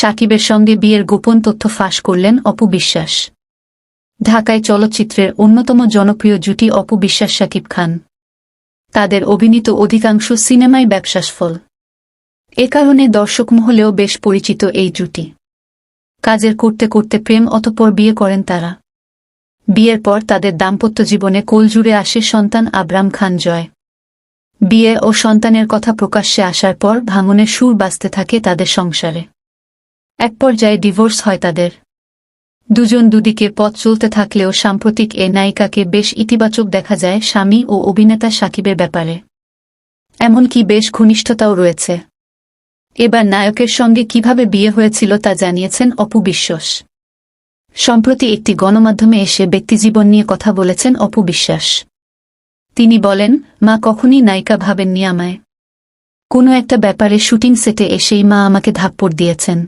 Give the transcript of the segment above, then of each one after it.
সাকিবের সঙ্গে বিয়ের গোপন তথ্য ফাঁস করলেন অপু বিশ্বাস। ঢাকায় চলচ্চিত্রের অন্যতম জনপ্রিয় জুটি অপু বিশ্বাস, সাকিব খান। তাদের অভিনীত অধিকাংশ সিনেমায় ব্যবসাসফল এ কারণে দর্শক মহলেও বেশ পরিচিত এই জুটি। কাজের করতে করতে প্রেম অতপর বিয়ে করেন তারা। বিয়ের পর তাদের দাম্পত্য জীবনে কোলজুড়ে আসে সন্তান আবরাম খান জয়। বিয়ে ও সন্তানের কথা প্রকাশ্যে আসার পর ভাঙনের সুর বাঁচতে থাকে তাদের সংসারে। এক পর্যায়ে ডিভোর্স হয় তাদের। দুজন দুদিকে পথ চলতে থাকলেও সাম্প্রতিক এ নায়িকাকে বেশ ইতিবাচক দেখা যায় স্বামী ও অভিনেতা সাকিবের ব্যাপারে। এমনকি বেশ ঘনিষ্ঠতাও রয়েছে। এবার নায়কের সঙ্গে কীভাবে বিয়ে হয়েছিল তা জানিয়েছেন অপু বিশ্বাস। সম্প্রতি একটি গণমাধ্যমে এসে ব্যক্তিজীবন নিয়ে কথা বলেছেন অপু বিশ্বাস। তিনি বলেন, মা কখনই নায়িকা ভাবেননি আমায়। কোনো একটা ব্যাপারে শুটিং সেটে এসেই মা আমাকে ধাপ্পড় দিয়েছেন।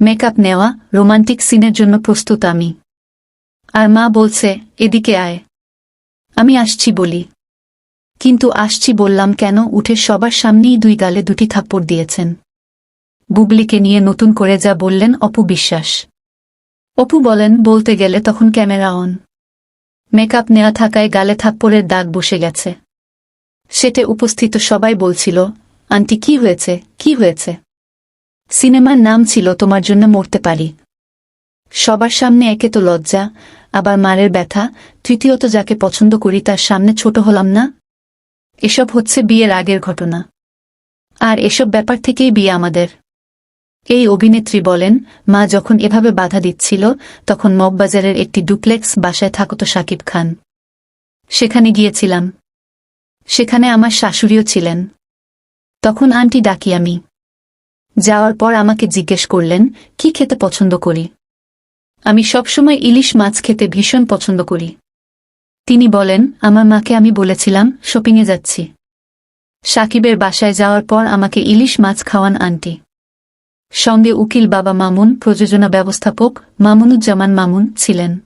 মেকআপ নেওয়া, রোমান্টিক সিনের জন্য প্রস্তুত আমি। আর মা বলছে, এদিকে আয়। আমি আসছি বলি। কিন্তু আসছি বললাম, কেন? উঠে সবার সামনেই দুই গালে দুটি থাপ্পড় দিয়েছেন। বুবলিকে নিয়ে নতুন করে যা বললেন অপু বিশ্বাস। অপু বলেন, বলতে গেলে তখন ক্যামেরা অন। মেকআপ নেওয়া থাকায় গালে থাপ্পড়ের দাগ বসে গেছে। সেটে উপস্থিত সবাই বলছিল, আন্টি, কি হয়েছে? কি হয়েছে? সিনেমার নাম ছিল তোমার জন্য মরতে পারি। সবার সামনে একে তো লজ্জা, আবার মারের ব্যথা, তৃতীয়ত যাকে পছন্দ করি তার সামনে ছোট হলাম না। এসব হচ্ছে বিয়ের আগের ঘটনা। আর এসব ব্যাপার থেকেই বিয়ে আমাদের। এই অভিনেত্রী বলেন, মা যখন এভাবে বাধা দিচ্ছিল, তখন মগবাজারের একটি ডুপ্লেক্স বাসায় থাকত সাকিব খান। সেখানে গিয়েছিলাম। সেখানে আমার শাশুড়িও ছিলেন। তখন আন্টি ডাকি আমি। যাওয়ার পর আমাকে জিজ্ঞেস করলেন, কি খেতে পছন্দ করি? আমি সবসময় ইলিশ মাছ খেতে ভীষণ পছন্দ করি। তিনি বলেন, আমার মাকে আমি বলেছিলাম শপিংয়ে যাচ্ছি। সাকিবের বাসায় যাওয়ার পর আমাকে ইলিশ মাছ খাওয়ান আন্টি। সঙ্গে উকিল বাবা মামুন, প্রযোজনা ব্যবস্থাপক মামুনুজ্জামান মামুন ছিলেন।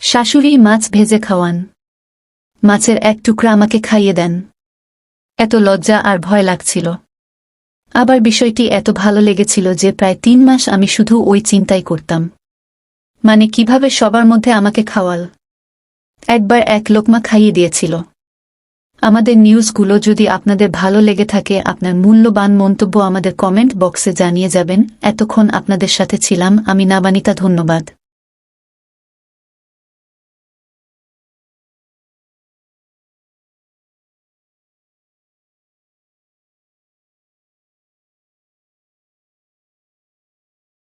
শাশুড়ি মাছ ভেজে খাওয়ান। মাছের এক টুকরা আমাকে খাইয়ে দেন। এত লজ্জা আর ভয় লাগছিল। আবার বিষয়টি এত ভালো লেগেছিল যে প্রায় তিন মাস আমি শুধু ওই চিন্তাই করতাম। মানে কীভাবে সবার মধ্যে আমাকে খাওয়াল। একবার এক লোকমা খাইয়ে দিয়েছিল। আমাদের নিউজগুলো যদি আপনাদের ভালো লেগে থাকে, আপনার মূল্যবান মন্তব্য আমাদের কমেন্ট বক্সে জানিয়ে যাবেন। এতক্ষণ আপনাদের সাথে ছিলাম, আমি নাবানিতা, ধন্যবাদ।